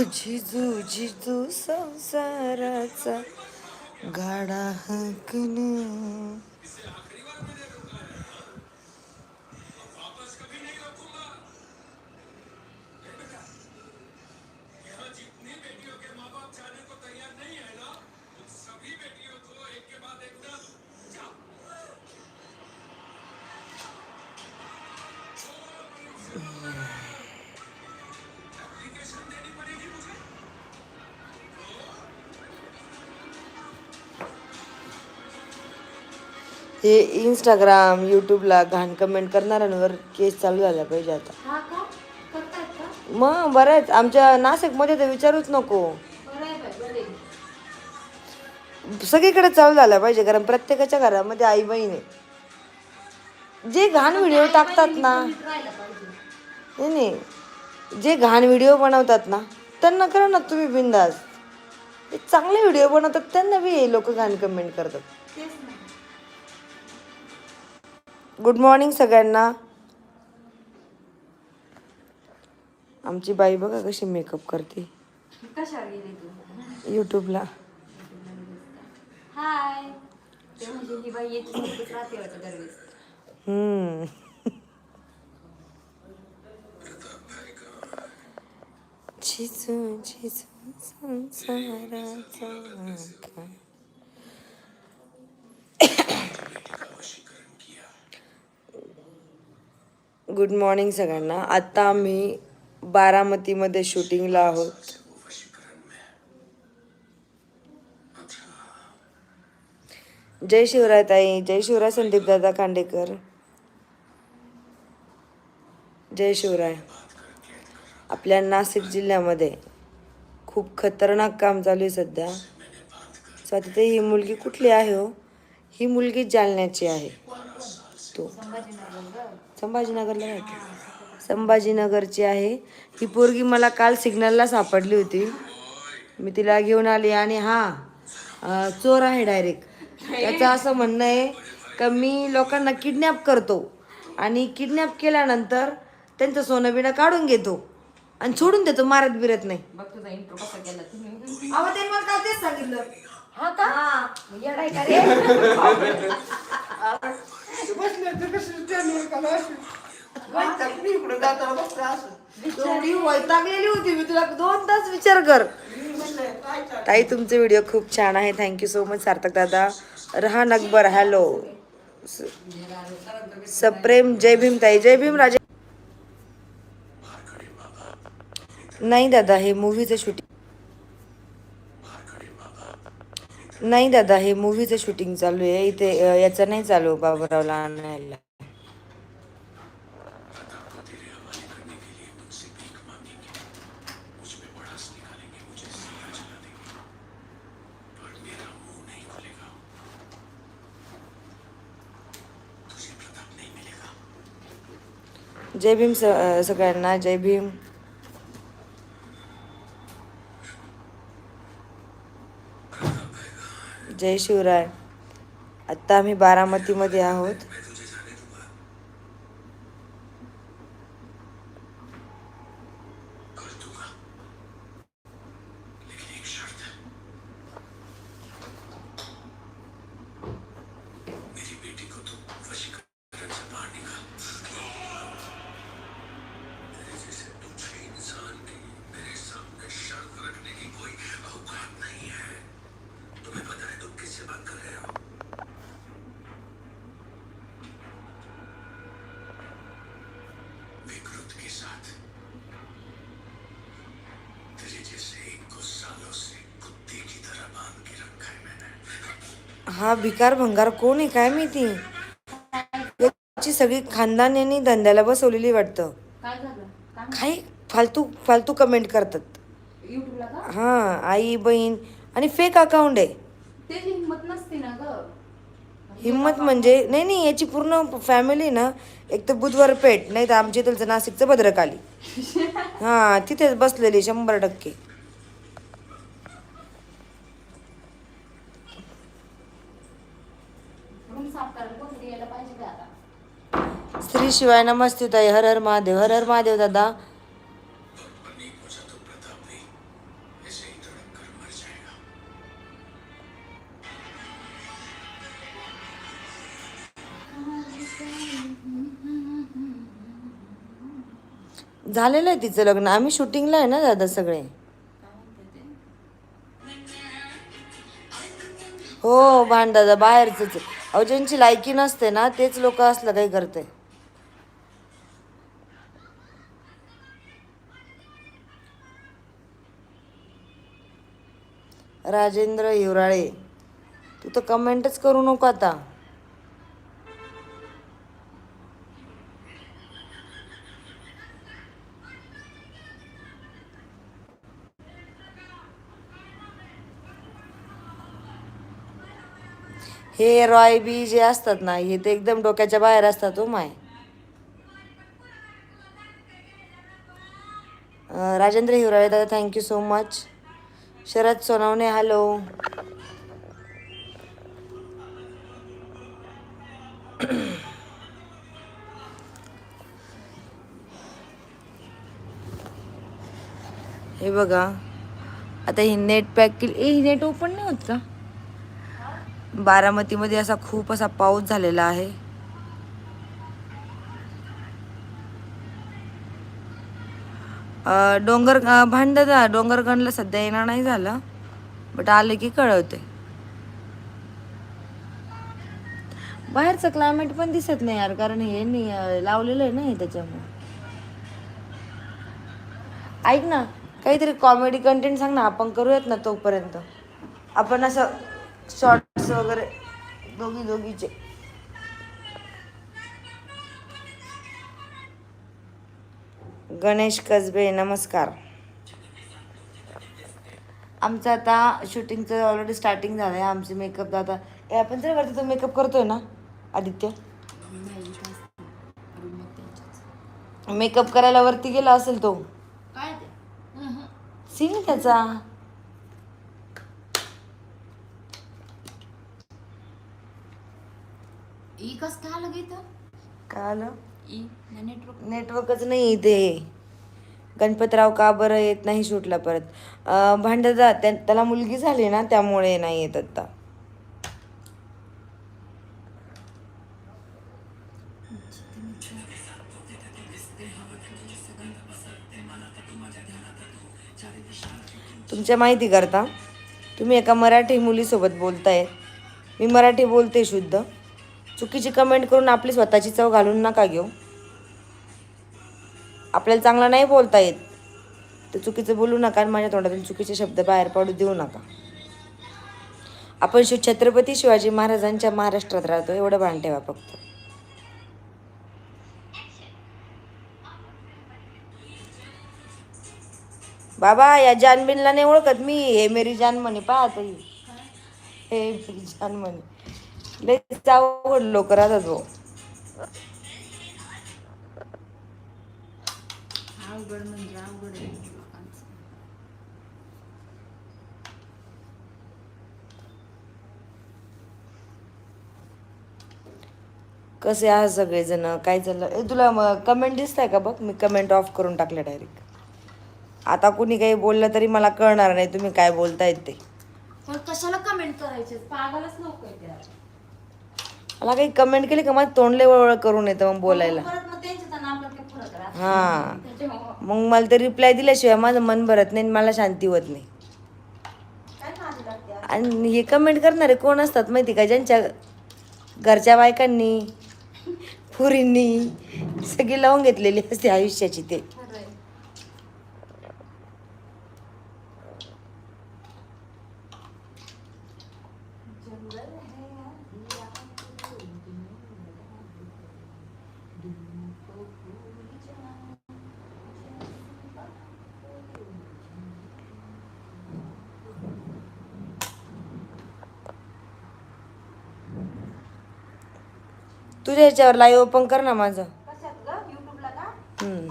झिजू झिजू संसाराचा गाडा हकन हे इंस्टाग्राम यूट्यूबला घाण कमेंट करणाऱ्यांवर केस चालू झाला पाहिजे आता. हा का? करतात का? मग बऱ्याच आमच्या नाशिकमध्ये तर विचारूच नको. बरं आहे बाई बरं आहे. सगळीकडे चालू झाला पाहिजे कारण प्रत्येकाच्या घरामध्ये आई बहीण आहे. जे घाण व्हिडिओ टाकतात ना नीट राहायला पाहिजे. नाही नाही. जे घाण व्हिडिओ बनवतात ना त्यांना करा ना तुम्ही बिंदास. जे चांगले व्हिडिओ बनवतात त्यांना बी लोक घाण कमेंट करतात. तेच ना. गुड मॉर्निंग सगळ्यांना. आमची बाई बघा कशी मेकअप करते. कशावर गेली तू यूट्यूबला हाय ते म्हणजे ही बाई येते सोबतच राहते वाटतं दरवेळेस. हम्म. झिजू झिजू संसाराचा गुड मॉर्निंग सगळ्यांना. आत्ता आम्ही बारामतीमध्ये शूटिंगला आहोत. जय शिवराय ताई. जय शिवराय संदीप दादा खांडेकर जय शिवराय. आपल्या नाशिक जिल्ह्यामध्ये खूप खतरनाक काम चालू आहे सध्या. स्वाती ही मुलगी कुठली आहे हो? ही मुलगी जालन्याची आहे. तो संभाजीनगरला का? संभाजीनगरची आहे. ही पोरगी मला काल सिग्नलला सापडली होती. मी तिला घेऊन आली आणि हा चोर आहे डायरेक्ट त्याचं असं म्हणणं आहे का मी लोकांना किडनॅप करतो आणि किडनॅप केल्यानंतर त्यांचं सोनं बिणं काढून घेतो आणि सोडून देतो मारत बिरत नाही. सांगितलं. हा का? एवढी वैतागलेली होती मी तुला दोन तास विचार कर. ताई तुमचे व्हिडिओ खूप छान आहे. थँक्यू सो मच सार्थक दादा. रहान अकबर हॅलो सप्रेम जय भीम ताई जय भीम राजे. नाही दादा हे मूवीचं शूटिंग नाही दादा हे मूवीचं शूटिंग चालू आहे. इथे याचं नाही चालू बाबूरावला आणायला. जय भीम स सगळ्यांना. जय भीम. जय शिवराय. आत्ता आम्ही बारामतीमध्ये आहोत. हा भिकार भंगार कोण आहे काय माहिती? याची सगळी खानदान यांनी धंद्याला बसवलेली वाटतं. काय फालतू फालतू कमेंट करतात. हां आई बहीण आणि फेक अकाउंट आहे. ते हिंमत नसते ना ग. हिंमत म्हणजे नाही नाही याची पूर्ण फॅमिली ना एक तर बुधवार पेठ नाही तर आमच्या इथलचं नाशिकचं भद्रकाली. हां तिथेच बसलेली शंभर टक्के. श्री शिवाय नमस्ते ताई हर हर महादेव हर हर महादेव दादा. झालेलं आहे तिचं लग्न. आम्ही शूटिंगला आहे ना दादा सगळे? हो भांड दादा बाहेरच अहो लायकी नसते ना तेच लोक असलं काही करते. राजेंद्र हिवराळे तू तर कमेंटच करू नको आता. हे रॉय बी जे असतात ना हे ते एकदम डोक्याच्या बाहेर असतात हो माय. राजेंद्र हिवराळे दादा thank you so much Sharad Sonawane hello हे बघा आता ही नेट पॅक केली. ए ही नेट ओपन नाही होत का? बारामतीमध्ये असा खूप असा पाऊस झालेला आहे. डोंगर अं, भांडदा डोंगरगणला सध्या येणार नाही झालं बट आले की कळवते. बाहेरचं क्लायमेट पण दिसत नाही यार कारण हे नाही लावलेलं आहे ना हे त्याच्यामुळे. ऐक ना काहीतरी कॉमेडी कंटेंट सांग ना आपण करूयात ना तोपर्यंत. आपण असं शॉर्ट्स वगैरे दोघी दोघीचे गणेश कसबे नमस्कार. आमचं आता शूटिंगचं ऑलरेडी स्टार्टिंग झालं आहे आमचे मेकअप आता ए आपण जर वरती तो मेकअप करतोय ना आदित्य? मेकअप करायला वरती गेला असेल तो. काय सीन त्याचा. ई कस काय आलं काय आलं? नेटवर्क नेटवर्कच नाही इथे गणपतराव का बरं येत नाही शूटला परत? भांडदा त्या त्याला मुलगी झाली ना त्यामुळे नाही येत आता. तुमच्या माहिती करता? तुम्ही एका मराठी मुलीसोबत बोलताय. मी मराठी बोलते शुद्ध. चुकीची कमेंट करून आपली स्वतःची चव घालून नका घेऊ. आपल्याला चांगलं नाही बोलता येत. तर चुकीचं बोलू नका आणि माझ्या तोंडातून चुकीचे शब्द बाहेर पडू देऊ नका. आपण शिव छत्रपती शिवाजी महाराजांच्या महाराष्ट्रात राहतो एवढं भान ठेवा फक्त. बाबा या जानबीनला नाही ओळखत मी. हे मेरी जान म्हणे पाहत हे. मेरी जान म्हणे लय अवघड लोक राहतात भाऊ अवघड म्हणजे अवघड आहे लोकांचं. कसे आहात सगळेजण? काय झालं ए तुला कमेंट दिसताय का बघ? मी कमेंट ऑफ करून टाकले डायरेक्ट आता कुणी काही बोललं तरी मला कळणार नाही तुम्ही काय बोलतायत ते. पण कशाला कमेंट करायचे? पागलच लोक आहे त्या मला काही कमेंट केली का? मला तोंडले वळवळ करून येतं मग बोलायला. हां त्याच्यामुळं. मग मला ते रिप्लाय दिल्याशिवाय माझं मन भरत नाही आणि मला शांती होत नाही? आणि हे कमेंट करणारे कोण असतात माहिती का? ज्यांच्या घरच्या बायकांनी पुरींनी सगळी लावून घेतलेली असते आयुष्याची ते खरं आहे. तुझ्या ह्याच्यावर लाईव्ह ओपन कर ना माझं. हम्म.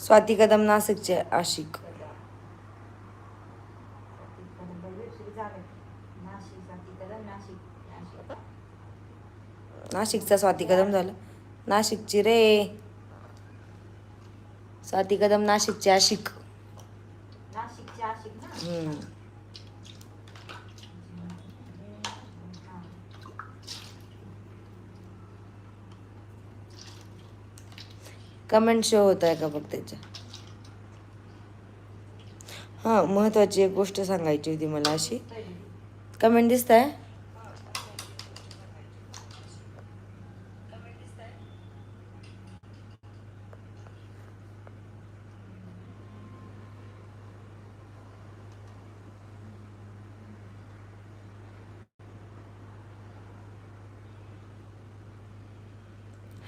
स्वाती कदम नाशिकचे आशिक. नाशिकचा स्वाती कदम झालं. नाशिकची रे. स्वाती कदम नाशिकचे आशिक. कमेंट शो होत आहे का फक्त त्याच्या? हा महत्त्वाची एक गोष्ट सांगायची होती मला अशी. कमेंट दिसत आहे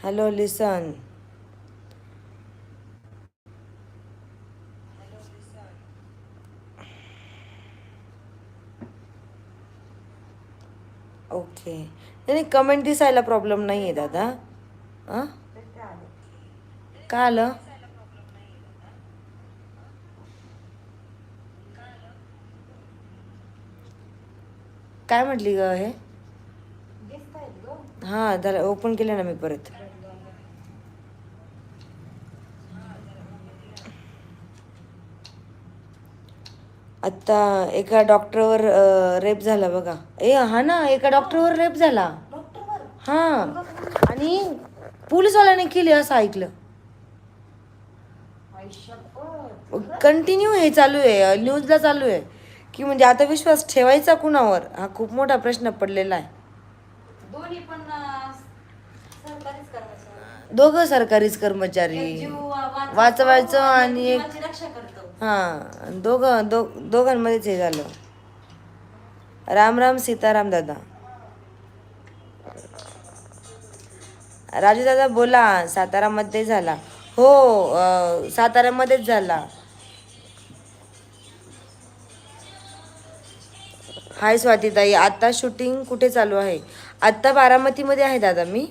हॅलो लिसन ओके नाही कमेंट दिसायला प्रॉब्लेम नाही आहे दादा? हां? का आलं? काय म्हटली ग हे? हां जरा ओपन केलं ना मी परत. आत्ता एका डॉक्टरवर रेप झाला बघा. ए हा ना एका डॉक्टरवर रेप झाला. हां. आणि पोलीसवाल्याने केली असं ऐकलं. कंटिन्यू हे चालू आहे. न्यूजला चालू आहे. की म्हणजे आता विश्वास ठेवायचा कुणावर? हा खूप मोठा प्रश्न पडलेला आहे. दोघं सरकारीच कर्मचारी. वाचवायचं आणि एक हा दोघं दो दोघांमध्येच हे झालं. राम राम सीताराम दादा. राजू दादा बोला सातारामध्ये झाला. हो सातारामध्येच झाला. हाय स्वातीताई आता शूटिंग कुठे चालू आहे? आत्ता बारामतीमध्ये आहे दादा मी.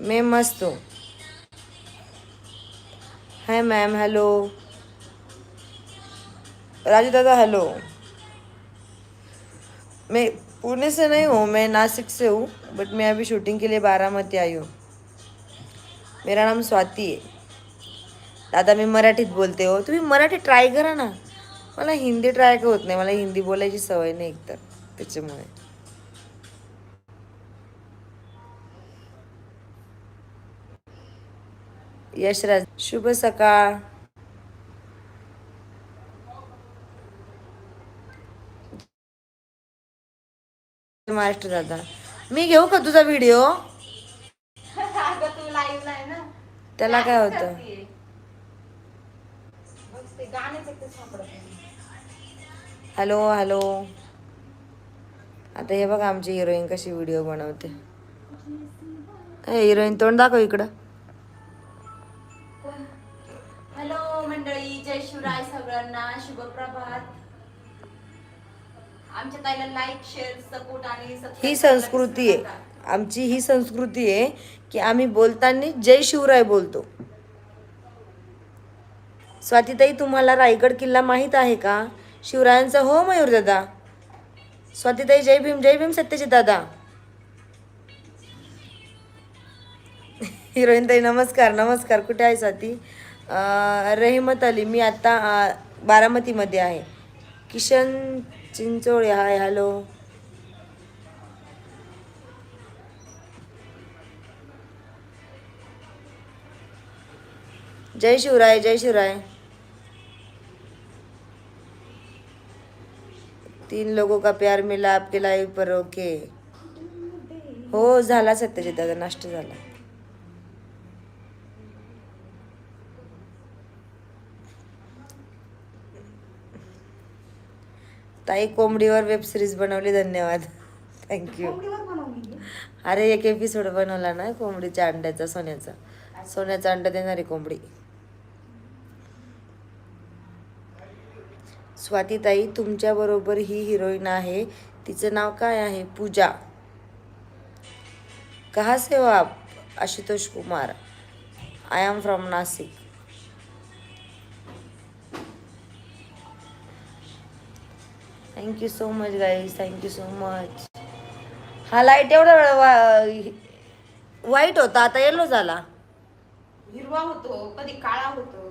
मे मस्त. हाय मॅम हॅलो. राजू दादा हेलो मैं पुणे से नहीं हूँ मैं नासिक से हूँ बट मैं अभी शूटिंग के लिए बारामती आई हूँ। मेरा नाम स्वाती है। दादा मी मराठीत बोलते हो। तुम्ही मराठी ट्राय करा ना। मला हिंदी ट्राय होत नाही मला हिंदी बोलायची सवय नाही एकतर त्याच्यामुळे. यशराज शुभ सकाळ. महाराष्ट्र दादा. मी घेऊ का तुझा व्हिडिओ त्याला काय होतं. हॅलो हॅलो आता हे बघा आमची हिरोईन कशी व्हिडिओ बनवते. हिरोईन तोंड दाखव इकडं. हॅलो मंडळी. जय शिवराय सगळ्यांना. शुभ प्रभात आमच्या ताईला लाईक शेअर सपोर्ट आणि subscribe ही संस्कृती आहे. आमची ही संस्कृती आहे की आम्ही बोलताना जय शिवराय बोलतो. स्वातीताई तुम्हाला रायगड किल्ला माहीत आहे का? शिवरायांचा हो मयूर दादा. स्वातीताई जय भीम जय भीम सत्यजित दादा. हिरोईन ताई नमस्कार नमस्कार. कुठे आहे स्वाती? रहिमत अली. मी आत्ता बारामतीमध्ये आहे. Kishan Chinchole hi hello. जय शिवराय जय शिवराय. तीन लोगों का प्यार मिला आपके लाईव्ह पर ओके हो झाला सत्यजित दादा नाश्ता झाला. ताई कोंबडीवर वेब सिरीज बनवली धन्यवाद. थँक्यू अरे एक एपिसोड बनवला ना कोंबडीच्या अंड्याचा सोन्याचा. सोन्याचा अंडा देणारी कोंबडी. स्वातीताई तुमच्याबरोबर ही हिरोईन आहे. तिचं नाव काय आहे? पूजा. कहा से हो आप? Ashutosh Kumar. I am from Nashik. Thank you so much guys thank you so much हा लाइट एवढा वेळ वा- वाईट होता आता येलो झाला. हिरवा होतो कधी काळा होतो.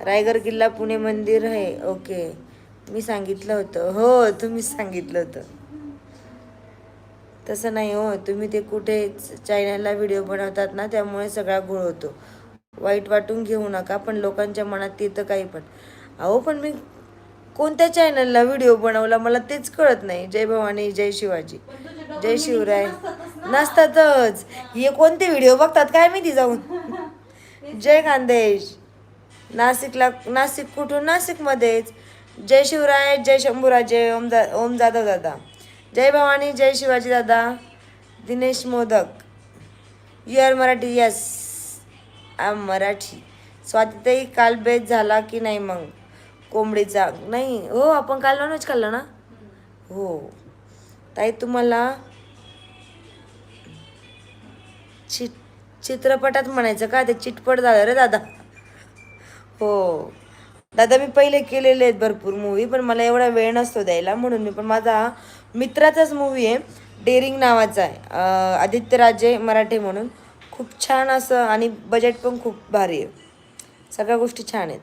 रायगड किल्ला पुणे मंदिर आहे. ओके मी सांगितलं होतं. हो तुम्हीच सांगितलं होतं. तसं नाही हो तुम्ही ते कुठे चॅनलला व्हिडिओ बनवतात ना त्यामुळे सगळा घोळ होतो. वाईट वाटून घेऊ नका पण लोकांच्या मनात येतं काही पण. अहो पण मी कोणत्या चॅनलला व्हिडिओ बनवला मला तेच कळत नाही. जय भवानी जय शिवाजी. जय शिवराय. meaning नसतातच. हे कोणते व्हिडिओ बघतात काय माहिती जाऊन? जय खानदेश. नाशिकला नाशिक कुठून? नाशिकमध्येच. जय शिवराय जय शंभूराजे ओम जा ओम जाधव दादा. जय भवानी जय शिवाजी दादा. Dinesh Modak. You are Marathi. Yes I am Marathi. स्वातीताई काल बेत झाला की नाही मग? कोंबडीचा. नाही हो आपण काल नॉनव्हेज खाल्लं ना? हो. ताई तुम्हाला चि चित्रपटात म्हणायचं का? ते चिटपट झालं रे दादा. हो. दादा मी पहिले केलेले आहेत भरपूर मूवी पण मला एवढा वेळ नसतो द्यायला म्हणून मी पण माझा मित्राचाच मूवी आहे डेअरिंग नावाचा आहे. आदित्य राजे मराठे म्हणून. खूप छान असं आणि बजेट पण खूप भारी आहे. सगळ्या गोष्टी छान आहेत.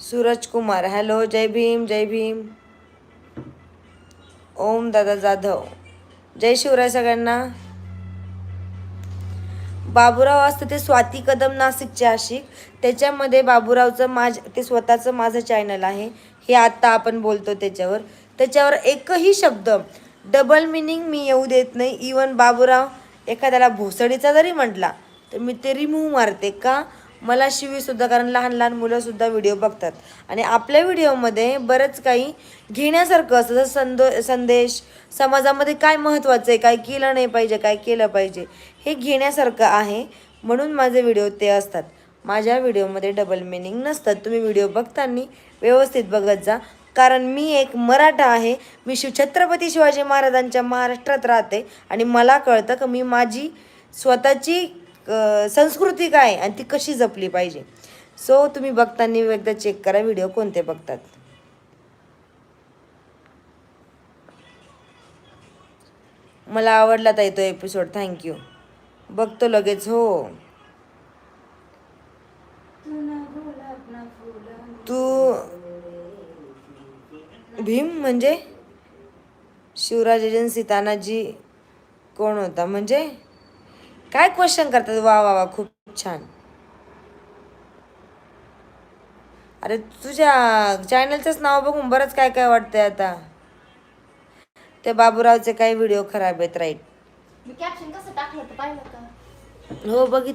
सूरज कुमार हॅलो जय भीम जय भीम. ओम दादा जाधव. जय शिवराय सगळ्यांना. बाबूराव असतं ते स्वाती कदम नाशिकचे आशिक. त्याच्यामध्ये बाबूरावचं माझ ते स्वतःचं माझं चॅनल आहे. हे आत्ता आपण बोलतो त्याच्यावर. त्याच्यावर एकही शब्द डबल मिनिंग मी येऊ देत नाही. इवन बाबूराव एखाद्याला भोसडीचा जरी म्हटला तर मी ते रिमूव्ह मारते का? मला शिवीसुद्धा कारण लहान लहान मुलंसुद्धा व्हिडिओ बघतात. आणि आपल्या व्हिडिओमध्ये बरंच काही घेण्यासारखं असतं. जसं संदो संदेश समाजामध्ये काय महत्त्वाचं आहे काय केलं नाही पाहिजे काय केलं पाहिजे हे घेण्यासारखं आहे. म्हणून माझे व्हिडिओ ते असतात. माझ्या व्हिडिओमध्ये डबल मिनिंग नसतात. तुम्ही व्हिडिओ बघताना व्यवस्थित बघत जा. कारण मी एक मराठा आहे. मी शिव छत्रपती शिवाजी महाराजांच्या महाराष्ट्रात राहते. आणि मला कळतं की मी माझी स्वतःची संस्कृती काय आणि ती कशी जपली पाहिजे. सो तुम्ही बघताना एकदा चेक करा व्हिडिओ कोणते बघतात. मला आवडला ताई तो एपिसोड थँक्यू बघतो लगेच हो. तू भीम म्हणजे? शिवराज एजन्सी तानाजी कोण होता? म्हणजे? काय क्वेश्चन करतात? वा वा वा खूप छान. अरे तुझ्या चॅनलचंच नाव बघून बरंच काय काय वाटतंय आता. ते बाबूरावचे काही व्हिडिओ खराब आहेत राईट मी कॅप्शन कसं टाकलं तर पाहिलं का हो बघितलं.